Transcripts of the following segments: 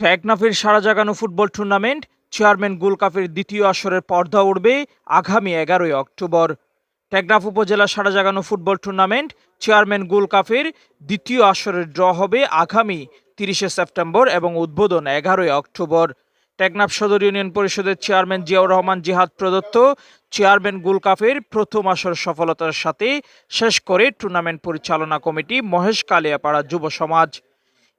টেকনাফের সারা জাগানো football tournament, chairman গোলকাপের দ্বিতীয় আসরের পর্দা উঠবে আগামী এগারোই অক্টোবর। টেকনাফ উপজেলা সারা জাগানো ফুটবল টুর্নামেন্ট, চেয়ারম্যান গোলকাপের দ্বিতীয় আসরের ড্র হবে আগামী তিরিশে সেপ্টেম্বর এবং উদ্বোধন এগারোই অক্টোবর। টেকনাফ সদর ইউনিয়ন পরিষদের চেয়ারম্যান জিয়াউর রহমান জিহাদ প্রদত্ত চেয়ারম্যান গোলকাপের প্রথম আসর সফলতার সাথে শেষ করে টুর্নামেন্ট পরিচালনা কমিটি মহেশ কালিয়াপাড়া যুব সমাজ।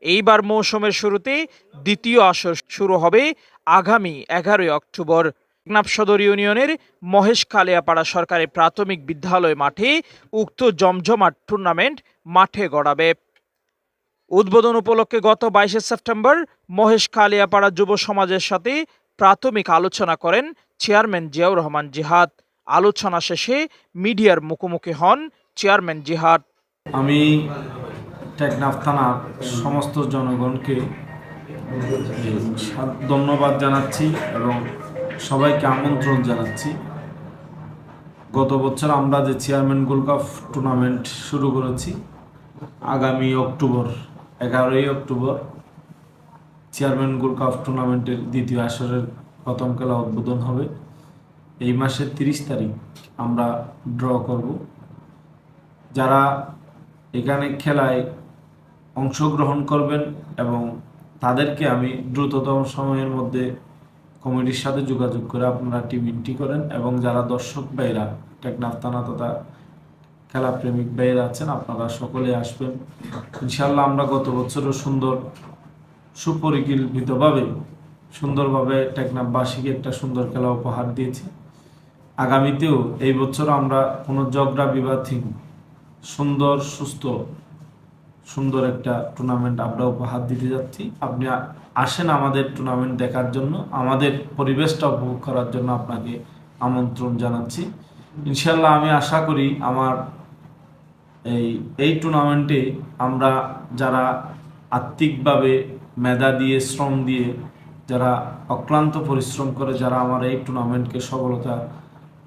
এইবার মৌসুমের শুরুতে দ্বিতীয় আসর শুরু হবে আগামী এগারোই অক্টোবর। টেকনাফ সদর ইউনিয়নের মহেশ কালিয়াপাড়া সরকারি প্রাথমিক বিদ্যালয় মাঠে উক্ত জমজমাট টুর্নামেন্ট মাঠে গড়াবে। উদ্বোধন উপলক্ষে গত বাইশে সেপ্টেম্বর মহেশ কালিয়াপাড়া যুব সমাজের সাথে প্রাথমিক আলোচনা করেন চেয়ারম্যান জিয়াউর রহমান জিহাদ। আলোচনা শেষে মিডিয়ার মুখোমুখি হন চেয়ারম্যান জিহাদ। আমি টেকনাফ থানার সমস্ত জনগণকে ধন্যবাদ জানাচ্ছি এবং সবাইকে আমন্ত্রণ জানাচ্ছি। গত বছর আমরা যে চেয়ারম্যান গোল্ড কাপ টুর্নামেন্ট শুরু করেছি, আগামী অক্টোবর, এগারোই অক্টোবর, চেয়ারম্যান গোল্ড কাপ টুর্নামেন্টের দ্বিতীয় আসরের প্রথম খেলা উদ্বোধন হবে। এই মাসের তিরিশ তারিখ আমরা ড্র করব। যারা এখানে খেলায় অংশগ্রহণ করবেন এবং তাদেরকে আমি দ্রুততম সময়ের মধ্যে কমিটির সাথে যোগাযোগ করে আপনারা টিম এন্ট্রি করেন এবং যারা দর্শক ভাইরা টেকনাফ থানা তথা খেলা প্রেমিক ভাইরা আছেন, আপনারা সকলে আসবেন। ইনশাল্লাহ আমরা গত বছরও সুন্দর, সুপরিকল্পিতভাবে, সুন্দরভাবে টেকনাফবাসীকে একটা সুন্দর খেলা উপহার দিয়েছি। আগামীতেও এই বছর আমরা কোনো ঝগড়া বিবাদহীন সুন্দর, সুস্থ সুন্দর একটা টুর্নামেন্ট আমরা উপহার দিতে যাচ্ছি। আপনি আসেন আমাদের টুর্নামেন্ট দেখার জন্য। আমাদের পরিবেশটা উপভোগ করার জন্য আপনাকে আমন্ত্রণ জানাচ্ছি। ইনশাল্লাহ আমি আশা করি আমার এই এই টুর্নামেন্টে আমরা যারা আত্মিকভাবে মেধা দিয়ে, শ্রম দিয়ে, যারা অক্লান্ত পরিশ্রম করে যারা আমার এই টুর্নামেন্টকে সফলতা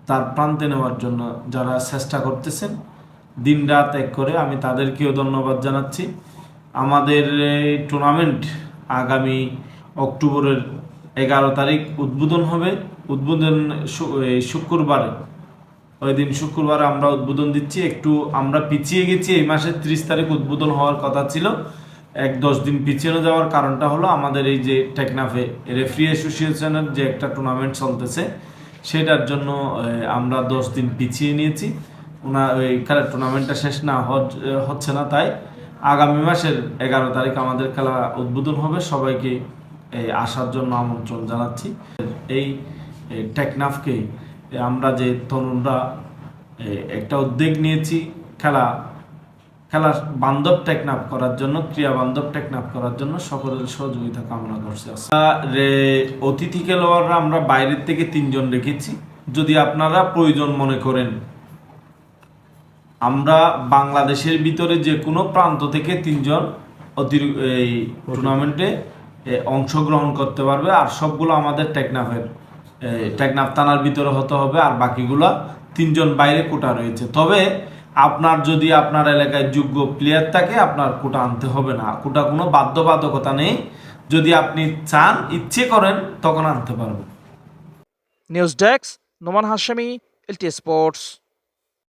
তার প্রান্তে নেওয়ার জন্য যারা চেষ্টা করতেছেন দিন রাত এক করে আমি তাদেরকেও ধন্যবাদ জানাচ্ছি। আমাদের টুর্নামেন্ট আগামী অক্টোবরের এগারো তারিখ উদ্বোধন হবে। উদ্বোধন শুক্রবারে। ওই দিন শুক্রবার আমরা উদ্বোধন দিচ্ছি। একটু আমরা পিছিয়ে গেছি। এই মাসের ত্রিশ তারিখ উদ্বোধন হওয়ার কথা ছিল। এক দশ দিন পিছিয়ে যাওয়ার কারণটা হলো আমাদের এই যে টেকনাফে রেফারি অ্যাসোসিয়েশনের যে একটা টুর্নামেন্ট চলতেছে, সেটার জন্য আমরা দশ দিন পিছিয়ে নিয়েছি। ওনা ওই খেলার টুর্নামেন্টটা শেষ না হচ্ছে না তাই আগামী মাসের এগারো তারিখ আমাদের খেলা উদ্বোধন হবে। সবাইকে এই আসার জন্য আমন্ত্রণ জানাচ্ছি। এই টেকনাফকে আমরা যে তরুণরা একটা উদ্যোগ নিয়েছি খেলা খেলা বান্ধব টেকনাফ করার জন্য ক্রিয়া বান্ধব টেকনাফ করার জন্য সকলের সহযোগিতা কামনা করছি। রে- অতিথি খেলোয়াড়রা আমরা বাইরের থেকে তিনজন রেখেছি। যদি আপনারা প্রয়োজন মনে করেন আমরা বাংলাদেশের ভিতরে যে কোনো প্রান্ত থেকে তিনজন অতিরি- এই টুর্নামেন্টে অংশগ্রহণ করতে পারবে। আর সবগুলো আমাদের টেকনাফের টেকনাফ থানার ভিতরে হতে হবে। আর বাকিগুলো তিনজন বাইরে কোটা রয়েছে। তবে আপনার যদি আপনার এলাকায় যোগ্য প্লেয়ার থাকে, আপনার কোটা আনতে হবে না। কোটা কোনো বাধ্যবাধকতা নেই। যদি আপনি চান, ইচ্ছে করেন, তখন আনতে পারবেন। নিউজ ডেস্ক নোমান হাশেমি এলটি স্পোর্টস